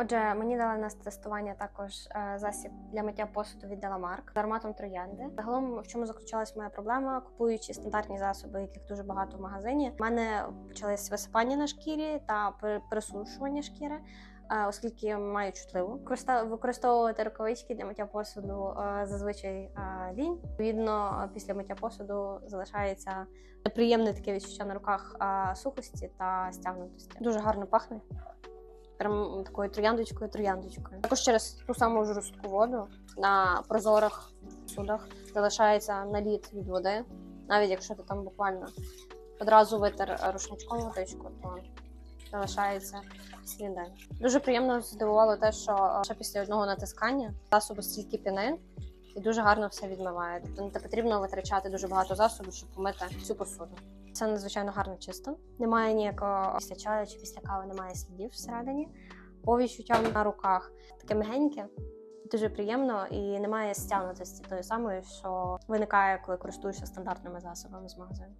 Отже, мені дали на тестування також е, засіб для миття посуду від Деламарк з ароматом троянди. Загалом, в чому заключалась моя проблема, купуючи стандартні засоби, яких дуже багато в магазині, в мене почались висипання на шкірі та пересушування шкіри. е, Оскільки маю чутливу використовувати рукавички для миття посуду е, зазвичай лінь. Відповідно, після миття посуду залишається неприємне таке відчуття на руках сухості та стягнутості. Дуже гарно пахне прям такою трояндочкою, трояндочкою. Також через ту саму жорстку воду на прозорих судах залишається наліт від води. Навіть якщо ти там буквально одразу витер рушничком водичку, то залишається сліди. Дуже приємно здивувало те, що е, ще після одного натискання засобу стільки піни і дуже гарно все відмиває. Тобто не потрібно витрачати дуже багато засобу, щоб помити всю посуду. Це надзвичайно гарно чисто. Немає ніякого після чаю чи після кави, немає слідів всередині. По відчуттям на руках таке мягеньке, дуже приємно і немає стягнутості тої самої, що виникає, коли користуєшся стандартними засобами з магазину.